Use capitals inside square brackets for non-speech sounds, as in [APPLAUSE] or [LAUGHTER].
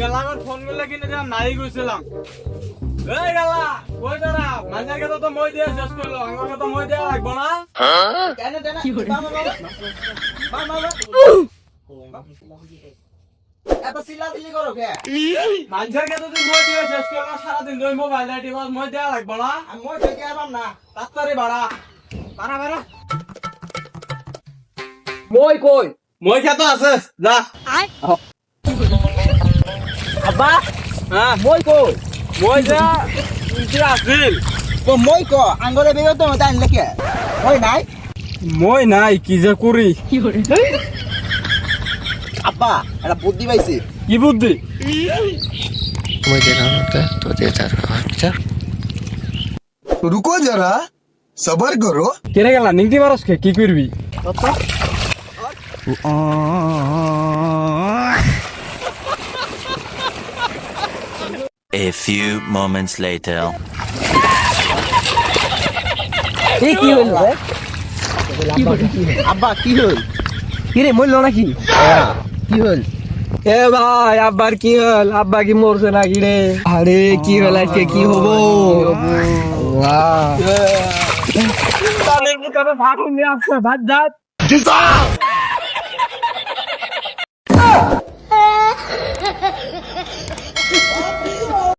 গেলা ফোনগুলো কিনে যা নাই গেছিলাম। এই গেলা কই দাঁড়া মাঝের কথা তো মই দিয়ে শেষ করল আমার কথা মই দেওয়া লাগবো না? এত চিল্লাচিল্লি করো কে মাঝের কথা তুই মই দিয়ে শেষ করল সারাদিন ধরে মোবাইল লাইটি বাস মই দেওয়া লাগবো না? মই থেকে আরাম না। তাড়াতাড়ি বাড়া বাড়া বাড়া মই কই মই খেতো আছে যা। আব্বা হ্যাঁ। মই কো মই যা। মই কো আঙ্গরে বেগো তো তাই মই নাই। মই নাই কি যে করি আব্বা এটা বুদ্ধি পাইছি। কি বুদ্ধি? মই দেনা হতে তো দে তার আচ্ছা রুকো জরা কি করবি A few moments later. এই কি হইল আব্বা। কি হইল কি রে মরলো নাকি? কি হইল এ ভাই আব্বার কি হল? আব্বা কি মরছে নাকি রে? আরে কি হল আজকে? কি হব? ভাগুন নিয়ে আসছে ভাত Ha [LAUGHS]